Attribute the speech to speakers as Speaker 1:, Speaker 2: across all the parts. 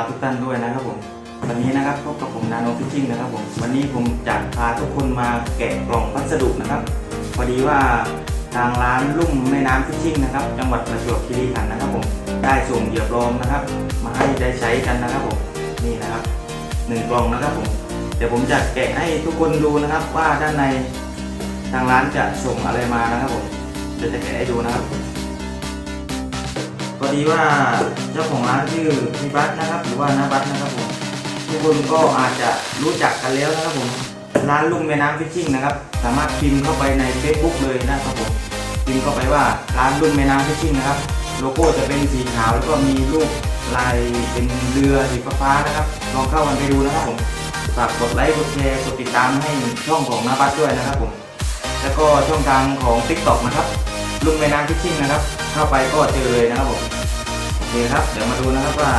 Speaker 1: กทุกท่านด้วยนะครับผมวันนี้นะครับพบกับผมนาโนฟิชชิ่งนะครับผมวันนี้ผมจะพาทุกคนมาแกะกล่องพัสดุนะครับพอดีว่าทางร้านลุ่มแม่น้ำฟิชชิ่งนะครับจังหวัดประจวบคีรีขันธ์นะครับผมได้ส่งเหยื่อปลอมนะครับ มาให้ได้ใช้กันนะครับผมนี่นะครับหนึ่งกล่องนะครับผมเดี๋ยวผมจะแกะให้ทุกคนดูนะครับว่าด้านในทางร้านจะส่งอะไรมานะครับผมเดี๋ยวจะแกะให้ดูนะครับ ดีว่าเจ้าของร้านชื่อพี่บัสนะครับ หรือว่านาบัสนะครับผมทุกคนก็อาจจะรู้จักกันแล้วนะครับผมร้านลุงแม่น้ำฟิชชิ่งนะครับ สามารถพิมพ์เข้าไปใน Facebook เลยนะครับผมพิมพ์เข้าไปว่าร้านลุงแม่น้ำฟิชชิ่งนะครับ โลโก้จะเป็นสีขาวแล้วก็มีรูปลายเป็นเรือสีฟ้านะครับ ลองเข้ากันไปดูนะครับผมฝากกดไลค์กดแชร์กดติดตามให้ช่องของนาบัสด้วยนะครับผมแล้วก็ช่องทางของ TikTok นะครับลุงแม่น้ำฟิชชิ่งนะครับ เข้าไปก็เจอเลยนะครับผม เคครับเดี๋ยวมาดูนะครับว่า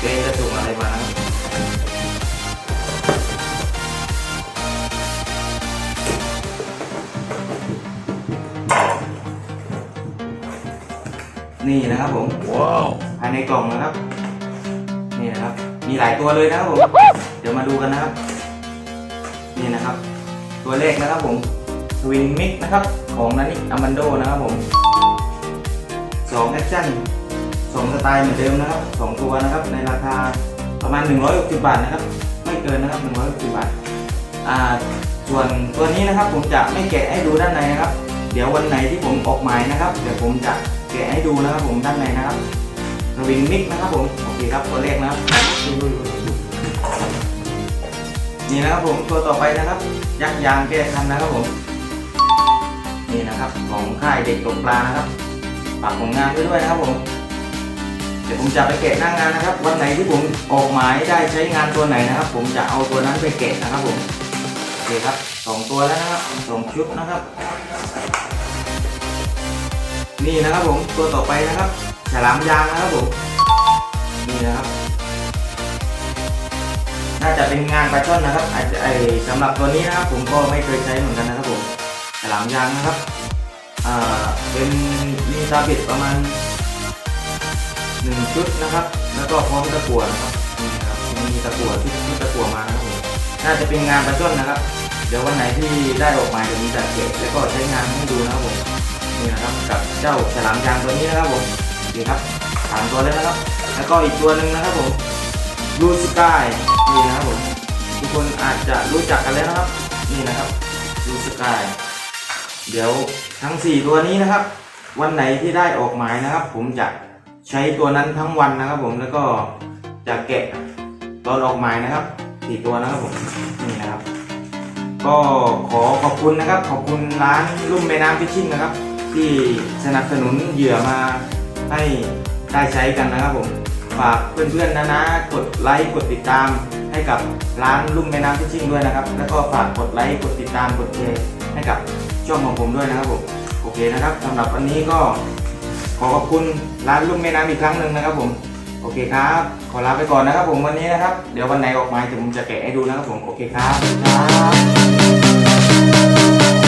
Speaker 1: เกรซจะส่งอะไรมานะครับนี่นะครับผม
Speaker 2: ว้าว
Speaker 1: ภายในกล่องนะครับ นี่นะครับ มีหลายตัวเลยนะครับผม เดี๋ยวมาดูกันนะครับ นี่นะครับ ตัวเลขนะครับผมทวินมิกนะครับ ของนันนิอามันโดนะครับผมสองแอคชั่น สองสไตล์เหมือนเดิมนะครับสองตัวนะครับ ในราคาประมาณ 160 บาทนะครับ ไม่เกินนะครับ160บาทอ่าส่วนตัวนี้นะครับผมจะไม่แกะให้ดูด้านในนะครับ เดี๋ยววันไหนที่ผมออกหมายนะครับ เดี๋ยวผมจะแกะให้ดูนะครับผมด้านในนะครับทวินมิกนะครับผมโอเคครับตัวเลขนะครับนี่นะครับผมตัวต่อไปนะครับ ยักษ์ยางแก้คันนะครับผมนี่นะครับของค่ายเด็กตกปลานะครับฝากผลงานไว้ด้วยนะครับผม ดี๋ยวผมจะไปแกะหน้างานนะครับ วันไหนที่ผมออกหมายได้ใช้งานตัวไหนนะครับ ผมจะเอาตัวนั้นไปแกะนะครับผมโอเคครับสองตัวแล้วนะครับสองชุดนะครับ นี่นะครับผมตัวต่อไปนะครับฉลามยางนะครับผมนี่นะครับน่าจะเป็นงานปลาช่อนนะครับอาจจะไอสำหรับตัวนี้นะครับ ผมก็ไม่เคยใช้เหมือนกันนะครับผมฉลามยางนะครับ อ่า เป็นมีตาบิดประมาณ หนึ่งชุดนะครับ แล้วก็พร้อมตะกั่วนะครับนี่ครับมีตะกั่วที่ที่ตะกั่วมานะครับผมน่าจะเป็นงานปลาช่อนนะครับ เดี๋ยววันไหนที่ได้ออกมาเดี๋ยวผมจะเก็บแล้วก็ใช้งานให้ดูนะครับผมนี่นะครับกับเจ้าฉลามยางตัวนี้นะครับผมนี่ครับสามตัวแล้วนะครับ แล้วก็อีกตัวหนึ่งนะครับผมลูสกายนี่นะครับผมทุกคนอาจจะรู้จักกันแล้วนะครับ นี่นะครับบลูสกายเดี๋ยวทั้ง 4 ตัวนี้นะครับ วันไหนที่ได้ออกหมายนะครับ ผมจะ ใช้ตัวนั้นทั้งวันนะครับผมแล้วก็จะแกะตอนออกหมายนะครับสี่ตัวนะครับผมนี่นะครับ ก็ขอขอบคุณนะครับ ขอบคุณร้านลุ่มแม่น้ำฟิชชิ่งนะครับ ที่สนับสนุนเหยื่อมาให้ได้ใช้กันนะครับผมฝากเพื่อนๆนะนะกดไลค์กดติดตามให้กับร้านลุ่มแม่น้ำฟิชชิ่งด้วยนะครับ แล้วก็ฝากกดไลค์กดติดตามกดแชร์ให้กับช่องของผมด้วยนะครับผมโอเคนะครับสำหรับวันนี้ก็ ขอขอบคุณร้านลุ่มแม่น้ำอีกครั้งหนึ่งนะครับผม โอเคครับ ขอลาไปก่อนนะครับผมวันนี้นะครับ เดี๋ยววันไหนออกมายะผมจะแกะให้ดูนะครับผม โอเคครับครับ